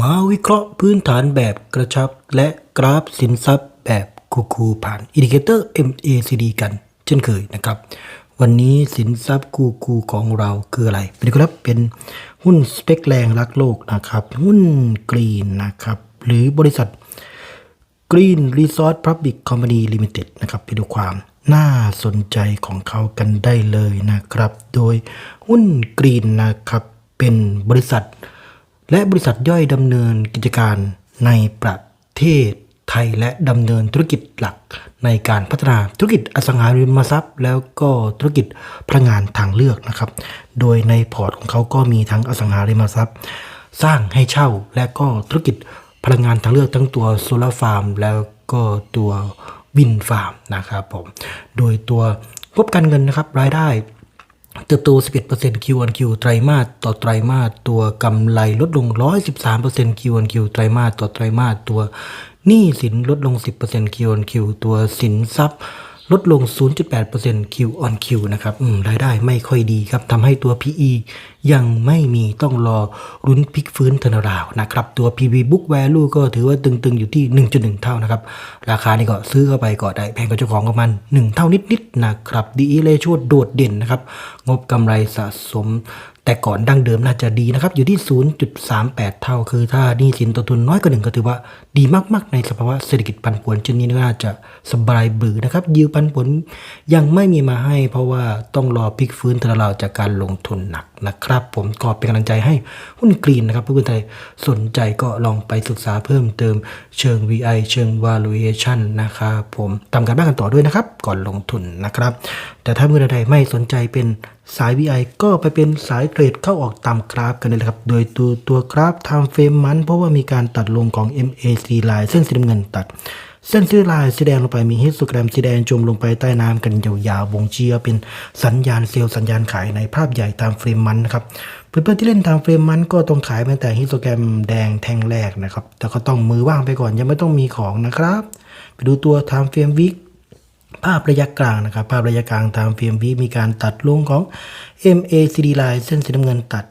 มาวิเคราะห์พื้นฐานแบบกระชับ และกราฟสินทรัพย์แบบคูลๆผ่านอินดิเคเตอร์ MACD กัน เช่นเคยนะครับ วันนี้สินทรัพย์คูลๆของเราคืออะไรเป็นครับเป็นหุ้นสเปคแรงรักโลกนะครับ หุ้นกรีนนะครับ หรือบริษัท Green Resort Public Company Limited นะครับไปดูความน่าสนใจของเขากันได้เลยนะครับ โดยหุ้น Green นะครับเป็นบริษัท และบริษัทย่อยดำเนินกิจการในประเทศไทยและดำเนินธุรกิจหลักในการพัฒนาธุรกิจอสังหาริมทรัพย์ แล้วก็ธุรกิจพลังงานทางเลือกนะครับ โดยในพอร์ตของเขาก็มีทั้งอสังหาริมทรัพย์ สร้างให้เช่าและก็ธุรกิจพลังงานทางเลือกทั้งตัวโซลาร์ฟาร์มแล้วก็ตัววินฟาร์มนะครับผมโดยตัวงบการเงินนะครับรายได้ เติบโต 11% Q1Q ไตรมาสต่อไตรมาสตัวกำไรลดลง 113% Q1Q ไตรมาสต่อไตรมาสตัวหนี้สินลดลง 10% Q1Q ตัวสินทรัพย์ ลดลง 0.8% Q on Q นะครับอืมรายได้ไม่ค่อยดีครับทำให้ตัว PE ยังไม่มีต้องรอรุ้นพลิกฟื้นเทนาราวนะครับ ตัว PB book value ก็ถือว่าตึงๆ อยู่ที่ 1.1 เท่านะครับ ราคานี่ก็ซื้อเข้าไปก็ได้แพงกว่าเจ้าของประมาณ 1 เท่านิดๆนะครับ DE ratio โดดเด่นนะครับ งบกำไรสะสม แต่ก่อนดั้งเดิมน่าจะดีนะครับ อยู่ที่ 0.38 เท่า คือถ้านี่สินต่อทุนน้อยกว่าหนึ่งก็ถือว่าดีมากๆ ในสภาวะเศรษฐกิจปันผวนเช่นนี้น่าจะสบายบือนะครับยิวปันผลยังไม่มีมาให้ เพราะว่าต้องรอพลิกฟื้นเทร์ราดจากการลงทุนหนักนะครับ ผมก็เป็นกำลังใจให้หุ้นกรีนนะครับเพื่อนๆไทยสนใจก็ลองไปศึกษาเพิ่มเติมเชิง VI เชิง valuation นะครับผมทำการบ้านกันต่อด้วยนะครับ ก่อนลงทุนนะครับ แต่ถ้าเมื่อใดไม่สนใจเป็นสาย VI ก็ไปเป็นสายเทรดเข้าออกตามกราฟกันเลยครับ โดยตัวตัวกราฟ time frame มัน เพราะว่ามีการตัดลงของ MAC line เส้นสีน้ำเงินตัด เส้นสีลายสีแดงลงไปมีฮิสโตแกรมสีแดงจมลงไปใต้น้ำกันยาวๆบ่งชี้ว่าเป็นสัญญาณเซลล์สัญญาณขายในภาพใหญ่ตามเฟรมมันนะครับเพื่อนๆที่เล่นตามเฟรมมันก็ต้องขายตั้งแต่ฮิสโตแกรมแดงแท่งแรกนะครับ แต่ก็ต้องมือว่างไปก่อนยังไม่ต้องมีของนะครับ ไปดูตัว time frame week ภาพระยะกลางนะครับ ภาพระยะกลางตามเฟรมวีมีการตัดลงของ MACD line เส้นสีน้ำเงินตัด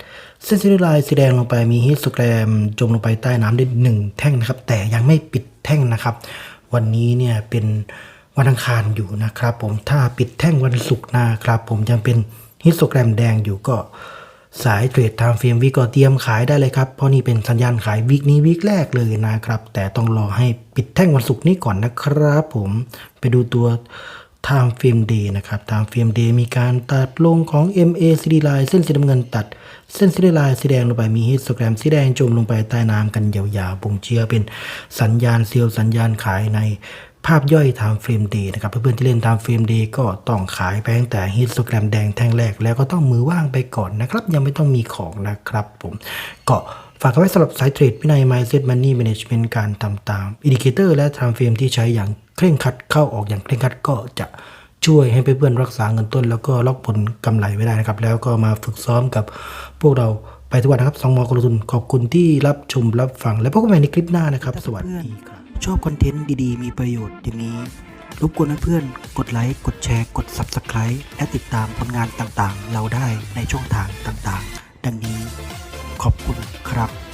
เส้นสีน้ำเงินลายสีแดงลงไปมีฮิสโตแกรมจมลงไปใต้น้ำได้หนึ่งแท่งนะครับ แต่ยังไม่ปิดแท่งนะครับ วันนี้เนี่ยเป็นวันอังคารอยู่นะครับ ผมถ้าปิดแท่งวันศุกร์หนะครับ ผมยังเป็นฮิสโตแกรมแดงอยู่ก็สายเทรดตามเฟรมวิกก็เตรียมขายได้เลยครับ เพราะนี่เป็นสัญญาณขายวิกนี้วิกแรกเลยนะครับ แต่ต้องรอให้ปิดแท่งวันศุกร์นี้ก่อนนะครับ ผมไปดูตัว Time Frame Day นะครับ Time Frame Day มีการตัดลงของ MACD line เส้นสีน้ำเงินตัด เส้นสีลายสีแดงลงไปมีฮิสโตแกรมสีแดงจมลงไปใต้น้ำกันยาวๆบ่งเชื้อเป็นสัญญาณเซลล์สัญญาณขายในภาพย่อย Time Frame Day นะครับเพื่อนๆที่เล่น Time Frame Day ก็ต้องขายไปตั้งแต่ฮิสโตแกรมแดงแท่งแรกแล้วก็ต้องมือว่างไปก่อนนะครับ ยังไม่ต้องมีของนะครับผมก็ากเอาไว้สำหรับสายเทรดวินัย Mindset Money Management การทำตามอินดิเคเตอร์และ Time Frame ที่ใช้อย่างเคร่งครัดเข้าออกอย่างเคร่งครัดก็จะช่วยให้เพื่อนๆรักษาเงินต้น แล้วก็ล็อกผลกำไรไว้ได้นะครับ แล้วก็มาฝึกซ้อมกับพวกเราไปทุกวันนะครับสองมอกรทุนขอบคุณที่รับชมรับฟัง และพบกันใหม่ในคลิปหน้านะครับ สวัสดีครับ ชอบคอนเทนต์ดีๆ มีประโยชน์อย่างนี้ รบกวนเพื่อนๆกดไลค์กดแชร์กด Subscribe และติดตามผลงานต่างๆ เราได้ในช่องทางต่างๆ ดังนี้ ครับ